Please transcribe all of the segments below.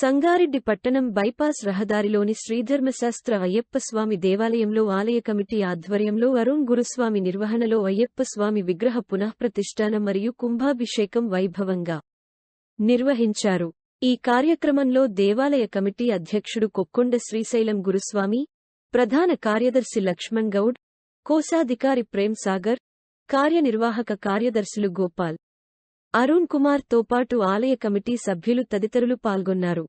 సంగారెడ్డి పట్టణం బైపాస్ రహదారిలోని శ్రీధర్మశాస్త్ర అయ్యప్పస్వామి దేవాలయంలో ఆలయ కమిటీ ఆధ్వర్యంలో అరుణ్ గురుస్వామి నిర్వహణలో అయ్యప్పస్వామి విగ్రహ పునఃప్రతిష్ఠానం మరియు కుంభాభిషేకం వైభవంగా నిర్వహించారు. ఈ కార్యక్రమంలో దేవాలయ కమిటీ అధ్యక్షుడు కొక్కొండ శ్రీశైలం గురుస్వామి ప్రధాన కార్యదర్శి లక్ష్మణ్ గౌడ్ కోశాధికారి ప్రేమ్ సాగర్ కార్యనిర్వాహక కార్యదర్శులు గోపాల్. అరుణ్ కుమార్తో పాటు ఆలయ కమిటీ సభ్యులు తదితరులు పాల్గొన్నారు.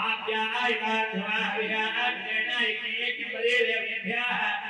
आप क्या आय का धुआँ विहार निर्णय किए कि बड़े देवभ्या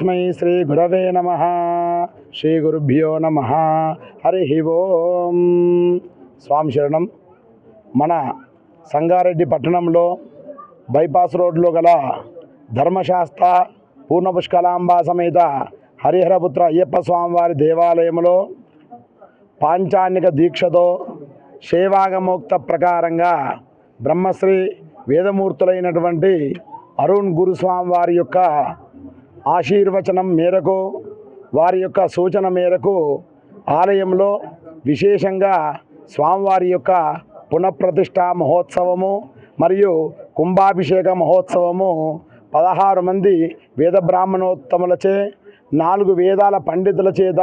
తస్మై శ్రీ గురవే నమ శ్రీ గురుభ్యో నమ హరి ఓం స్వామి శరణం మన సంగారెడ్డి పట్టణంలో బైపాస్ రోడ్లో గల ధర్మశాస్త్ర పూర్ణపుష్కలాంబ సమేత హరిహరపుత్ర అయ్యప్ప స్వామివారి దేవాలయంలో పాంచాన్నిక దీక్షతో సేవాగమోక్త ప్రకారంగా బ్రహ్మశ్రీ వేదమూర్తులైనటువంటి అరుణ్ గురుస్వామి వారి యొక్క ఆశీర్వచనం మేరకు వారి యొక్క సూచన మేరకు ఆలయంలో విశేషంగా స్వామివారి యొక్క పునఃప్రతిష్ఠ మహోత్సవము మరియు కుంభాభిషేక మహోత్సవము పదహారు మంది వేద బ్రాహ్మణోత్తములచే నాలుగు వేదాల పండితుల చేత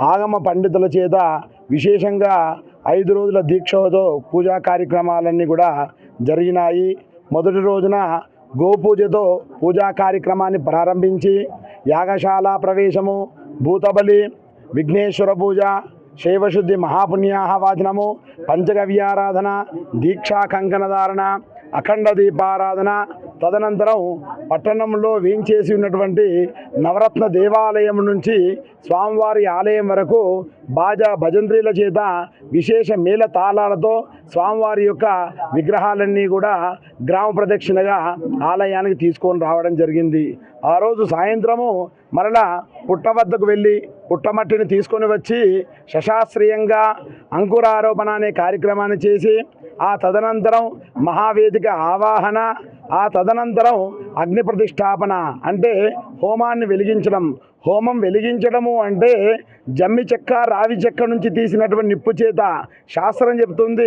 ఆగమ పండితుల చేత విశేషంగా ఐదు రోజుల దీక్షతో పూజా కార్యక్రమాలన్నీ కూడా జరిగినాయి. మొదటి రోజున గోపూజతో పూజా కార్యక్రమాన్ని ప్రారంభించి యాగశాల ప్రవేశము భూతబలి విఘ్నేశ్వర పూజ శైవశుద్ధి మహాపుణ్యాహ వాచనము పంచగవ్యారాధన దీక్షా కంకణధారణ అఖండ దీపారాధన తదనంతరం పట్టణంలో వేయించేసి ఉన్నటువంటి నవరత్న దేవాలయం నుంచి స్వామివారి ఆలయం వరకు బాజా భజంత్రీల చేత విశేష మేళ తాళాలతో స్వామివారి యొక్క విగ్రహాలన్నీ కూడా గ్రామ ప్రదక్షిణగా ఆలయానికి తీసుకొని రావడం జరిగింది. ఆ రోజు సాయంత్రము మరలా పుట్ట వద్దకు వెళ్ళి పుట్టమట్టిని తీసుకొని వచ్చి శశాస్త్రీయంగా అంకురారోపణ అనే కార్యక్రమాన్ని చేసి ఆ తదనంతరం మహావేదిక ఆవాహన ఆ తదనంతరం అగ్ని ప్రతిష్టాపన అంటే హోమాన్ని వెలిగించడం హోమం వెలిగించడము అంటే జమ్మి చెక్క రావి చెక్క నుంచి తీసినటువంటి నిప్పు చేత శాస్త్రం చెబుతుంది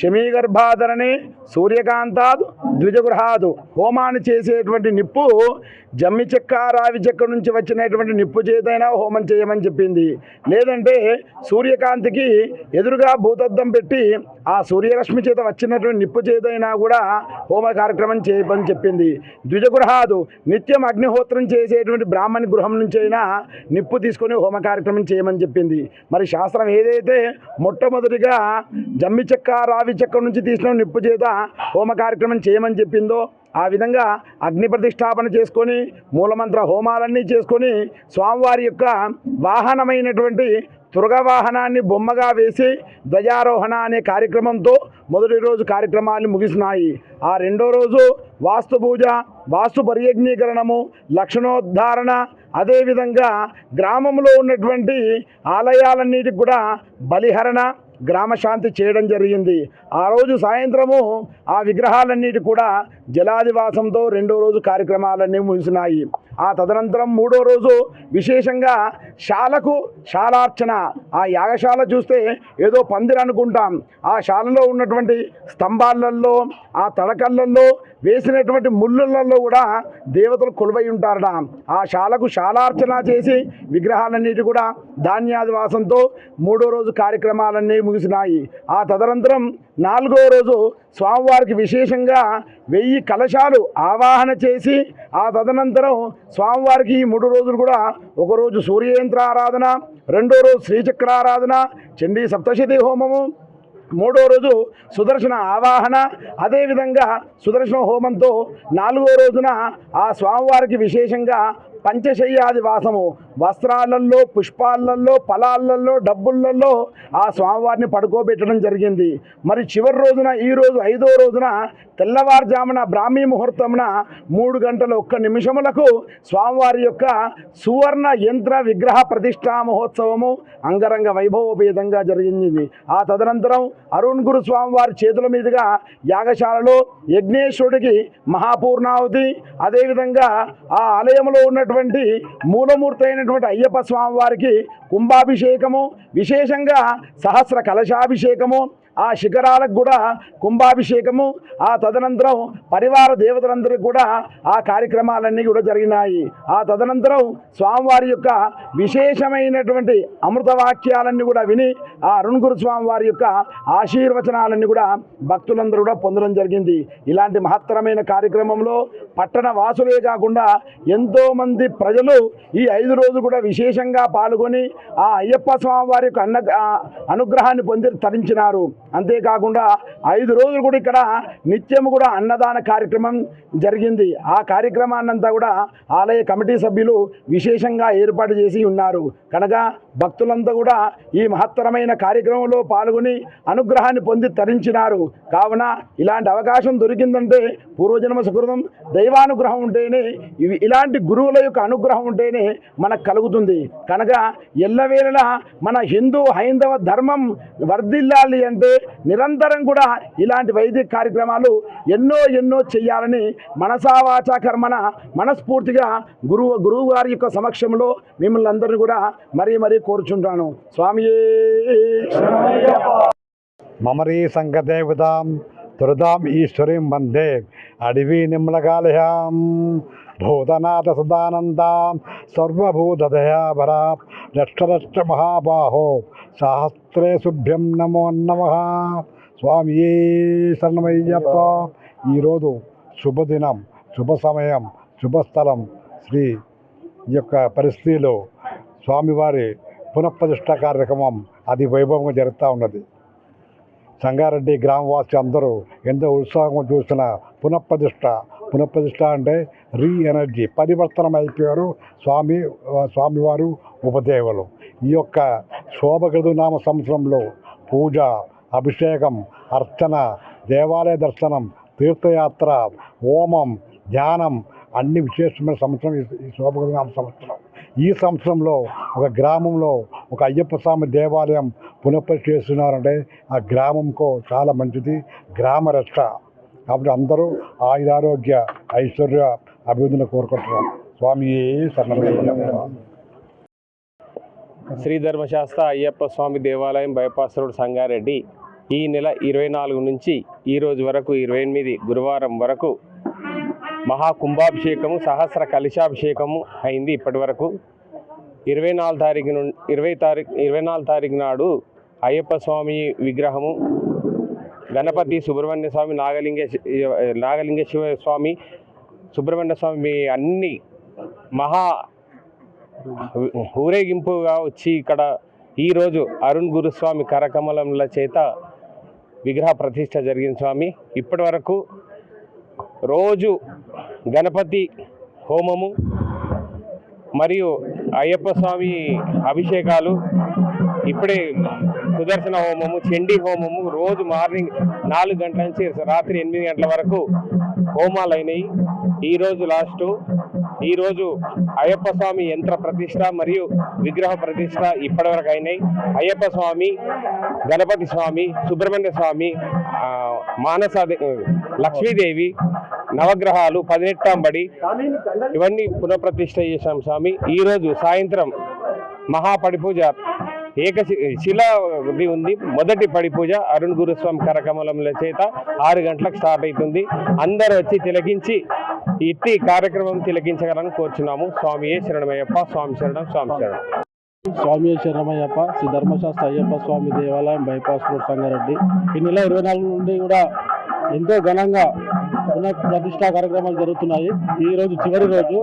శమీగర్భాధరణి సూర్యకాంతాదు ద్విజగృహాదు. హోమాన్ని చేసేటువంటి నిప్పు జమ్మి చెక్క రావి చెక్క నుంచి వచ్చినటువంటి నిప్పు చేతైనా హోమం చేయమని చెప్పింది. లేదంటే సూర్యకాంతికి ఎదురుగా భూతద్దం పెట్టి ఆ సూర్యరశ్మి చేత వచ్చినటువంటి నిప్పు చేతైనా కూడా హోమ కార్యక్రమం చేయమని చెప్పింది. ద్విజగృహాదు. నిత్యం అగ్నిహోత్రం చేసేటువంటి బ్రాహ్మణి గృహం నుంచి అయినా నిప్పు తీసుకొని హోమ కార్యక్రమం చేయమని చెప్పింది. మరి శాస్త్రం ఏదైతే మొట్టమొదటిగా జమ్మి చెక్క రావి చెక్క నుంచి తీసిన నిప్పు చేత హోమ కార్యక్రమం చేయమని చెప్పిందో ఆ విధంగా అగ్ని ప్రతిష్టాపన చేసుకొని మూలమంత్ర హోమాలన్నీ చేసుకొని స్వామివారి యొక్క వాహనమైనటువంటి తురగ వాహనాన్ని బొమ్మగా వేసి ధ్వజారోహణ అనే కార్యక్రమంతో మొదటి రోజు కార్యక్రమాలు ముగిసినాయి. ఆ రెండో రోజు వాస్తు పూజ వాస్తు పర్యజ్ఞీకరణము లక్షణోద్ధారణ అదేవిధంగా గ్రామంలో ఉన్నటువంటి ఆలయాలన్నిటికి కూడా బలిహరణ గ్రామశాంతి చేయడం జరిగింది. ఆ రోజు సాయంత్రము ఆ విగ్రహాలన్నిటి కూడా జలాదివాసంతో రెండో రోజు కార్యక్రమాలన్నీ ముగిసినాయి. ఆ తదనంతరం మూడో రోజు విశేషంగా శాలకు శాలార్చన. ఆ యాగశాల చూస్తే ఏదో పందిరి అనుకుంటాం. ఆ శాలలో ఉన్నటువంటి స్తంభాలలో ఆ తడకళ్ళల్లో వేసినటువంటి ముళ్ళల్లో కూడా దేవతలు కొలువై ఉంటారట. ఆ శాలకు శాలార్చన చేసి విగ్రహాలన్నిటి కూడా ధాన్యాదివాసంతో మూడో రోజు కార్యక్రమాలన్నీ ముగిసినాయి. ఆ తదనంతరం నాలుగో రోజు స్వామివారికి విశేషంగా వెయ్యి కలశాలు ఆవాహన చేసి ఆ తదనంతరం స్వామివారికి ఈ మూడు రోజులు కూడా ఒకరోజు సూర్యయంత్ర ఆరాధన రెండో రోజు శ్రీచక్ర ఆరాధన చండీ సప్తశతి హోమము మూడో రోజు సుదర్శన ఆవాహన అదేవిధంగా సుదర్శన హోమంతో నాలుగో రోజున ఆ స్వామివారికి విశేషంగా పంచశయ్యాది వాసము. వస్త్రాలలో పుష్పాలలో ఫలాలలో డబ్బులలో ఆ స్వామివారిని పడుకోబెట్టడం జరిగింది. మరి చివరి రోజున ఈ రోజు ఐదో రోజున తెల్లవారుజామున బ్రాహ్మీ ముహూర్తమున మూడు గంటల ఒక్క నిమిషములకు స్వామివారి యొక్క సువర్ణ యంత్ర విగ్రహ ప్రతిష్టా మహోత్సవము అంగరంగ వైభవోపేతంగా జరిగింది. ఆ తదనంతరం అరుణ్ గురు స్వామివారి చేతుల మీదుగా యాగశాలలో యజ్ఞేశ్వరుడికి మహాపూర్ణావతి అదేవిధంగా ఆ ఆలయంలో ఉన్నటువంటి మూలమూర్తి అయినటువంటి అయ్యప్ప స్వామివారికి కుంభాభిషేకము విశేషంగా సహస్ర కలశాభిషేకము ఆ శిఖరాలకు కూడా కుంభాభిషేకము ఆ తదనంతరం పరివార దేవతలందరికీ కూడా ఆ కార్యక్రమాలన్నీ కూడా జరిగినాయి. ఆ తదనంతరం స్వామివారి యొక్క విశేషమైనటువంటి అమృత వాక్యాలన్నీ కూడా విని ఆ అరుణ్గురు స్వామివారి యొక్క ఆశీర్వచనాలన్నీ కూడా భక్తులందరూ కూడా పొందడం జరిగింది. ఇలాంటి మహత్తరమైన కార్యక్రమంలో పట్టణ వాసులే కాకుండా ఎంతోమంది ప్రజలు ఈ ఐదు రోజులు కూడా విశేషంగా పాల్గొని ఆ అయ్యప్ప స్వామి వారి యొక్క అన్న అనుగ్రహాన్ని పొంది తరించినారు. అంతేకాకుండా ఐదు రోజులు కూడా ఇక్కడ నిత్యం కూడా అన్నదాన కార్యక్రమం జరిగింది. ఆ కార్యక్రమాన్నంతా కూడా ఆలయ కమిటీ సభ్యులు విశేషంగా ఏర్పాటు చేసి ఉన్నారు. కనుక భక్తులంతా కూడా ఈ మహత్తరమైన కార్యక్రమంలో పాల్గొని అనుగ్రహాన్ని పొంది తరించినారు. కావున ఇలాంటి అవకాశం దొరికిందంటే పూర్వజన్మ సుకృతం దైవానుగ్రహం ఉంటేనే ఇవి ఇలాంటి గురువుల యొక్క అనుగ్రహం ఉంటేనే మనకు కలుగుతుంది. కనుక ఎల్లవేళలా మన హిందూ హైందవ ధర్మం వర్ధిల్లాలి అంటే నిరంతరం కూడా ఇలాంటి వైదిక కార్యక్రమాలు ఎన్నో ఎన్నో చేయాలని మనసావాచ కర్మన మనస్ఫూర్తిగా గురువు గురువు గారి యొక్క సమక్షంలో మిమ్మల్ని అందరినీ కూడా మరీ మరీ కోరుచుంటాను. స్వామియే మమరీ సంగదేవతాం తురదాం ఈశ్వరీం వందే. అడివి నిమ్లకాలయాం భూతనాథ సదానందాం సర్వభూతదయాభరా రక్షరక్ష మహాబాహో సహస్రే శుభ్యం నమో నమ. స్వామి శరణమయ్యప్ప ఈరోజు శుభదినం శుభ సమయం శుభస్థలం శ్రీ ఈ యొక్క పరిస్థితిలో స్వామివారి పునఃప్రతిష్ట కార్యక్రమం అది వైభవంగా జరుగుతూ ఉన్నది. సంగారెడ్డి గ్రామవాసి అందరూ ఎంతో ఉత్సాహంగా చూసిన పునఃప్రతిష్ట పునఃప్రతిష్ట అంటే రీ ఎనర్జీ పరివర్తనం అయిపోయారు స్వామి స్వామివారు ఉపదేవులు. ఈ యొక్క శోభగదు నామ సంవత్సరంలో పూజ అభిషేకం అర్చన దేవాలయ దర్శనం తీర్థయాత్ర హోమం ధ్యానం అన్ని విశేషమైన సంవత్సరం ఈ- ఈ శోభగదు నామ సంవత్సరం. ఈ సంవత్సరంలో ఒక గ్రామంలో ఒక అయ్యప్ప స్వామి దేవాలయం పునఃపరిచి చేస్తున్నారంటే ఆ గ్రామంకు చాలా మంచిది. గ్రామ రక్ష కాబట్టి అందరూ ఆయురారోగ్య ఐశ్వర్య అభివృద్ధిని కోరుకుంటున్నాం స్వామి శ్రీ ధర్మశాస్త్ర అయ్యప్ప స్వామి దేవాలయం బైపాస్ రోడ్ సంగారెడ్డి. ఈ నెల ఇరవై నాలుగు నుంచి ఈ రోజు వరకు ఇరవై ఎనిమిది గురువారం వరకు మహా కుంభాభిషేకము సహస్ర కలశాభిషేకము అయింది ఇప్పటి వరకు ఇరవై నాలుగు తారీఖు నుండి ఇరవై తారీఖు ఇరవై నాలుగు తారీఖు నాడు అయ్యప్ప స్వామి విగ్రహము గణపతి సుబ్రహ్మణ్య స్వామి నాగలింగే నాగలింగేశ్వర స్వామి సుబ్రహ్మణ్య స్వామి అన్ని మహా ఊరేగింపుగా వచ్చి ఇక్కడ ఈరోజు అరుణ్ గురుస్వామి కరకమలముల చేత విగ్రహ ప్రతిష్ట జరిగింది స్వామి. ఇప్పటి వరకు రోజు గణపతి హోమము మరియు అయ్యప్ప స్వామి అభిషేకాలు ఇప్పుడే సుదర్శన హోమము చండీ హోమము రోజు మార్నింగ్ నాలుగు గంటల నుంచి రాత్రి ఎనిమిది గంటల వరకు హోమాలు అయినాయి ఈరోజు లాస్ట్. ఈరోజు అయ్యప్ప స్వామి యంత్ర ప్రతిష్ట మరియు విగ్రహ ప్రతిష్ట ఇప్పటివరకు అయినాయి. అయ్యప్ప స్వామి గణపతి స్వామి సుబ్రహ్మణ్య స్వామి ఆ, మానస లక్ష్మీదేవి నవగ్రహాలు పదినెట్టాంబడి ఇవన్నీ పునఃప్రతిష్ఠ చేశాం స్వామి. ఈరోజు సాయంత్రం మహాపడిపూజ ఏక శిలాది ఉంది. మొదటి పడి పూజ అరుణ్ గురుస్వామి కరకమలముల చేత ఆరు గంటలకు స్టార్ట్ అవుతుంది. అందరూ వచ్చి తిలకించి ఇట్టి కార్యక్రమం తిలకించగలని కోరుచున్నాము. స్వామి శరణమయ్యప్ప స్వామి శరణం స్వామి శరణం. స్వామి శరణమయ్యప్ప శ్రీ ధర్మశాస్త్ర అయ్యప్ప స్వామి దేవాలయం బైపాస్ రోడ్ సంగారెడ్డి. ఈ నెల ఇరవై నాలుగు నుండి కూడా ఎంతో ఘనంగా పునః ప్రతిష్ట కార్యక్రమాలు జరుగుతున్నాయి. ఈ రోజు చివరి రోజు.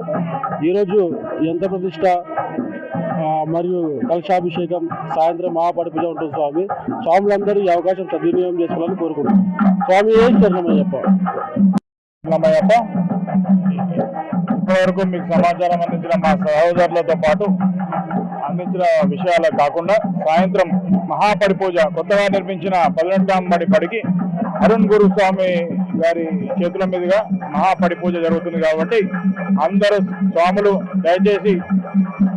ఈరోజు యంత్ర ప్రతిష్ట మరియు కలశాభిషేకం సాయంత్రం మహాపడి పూజ ఉంటుంది స్వామి. స్వాములందరూ ఈ అవకాశం సద్వినియోగం చేసుకోవాలని కోరుకుంటున్నాం. స్వామి శరణమయ్యప్ప నమ్మయ్యప్ప ఇప్పటివరకు మీకు సమాచారం అందించిన మా సహోదరులతో పాటు అందించిన విషయాలే కాకుండా సాయంత్రం మహాపరిపూజ కొత్తగా నిర్మించిన పదినెట్టాం పడికి అరుణ్ గురు స్వామి గారి చేతుల మీదుగా మహాపడి పూజ జరుగుతుంది కాబట్టి అందరూ స్వాములు దయచేసి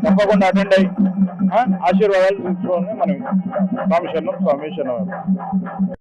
తప్పకుండా అటెండ్ అయ్యి ఆశీర్వాదాలు తీసుకోవాలని మనం స్వామి శరణం స్వామి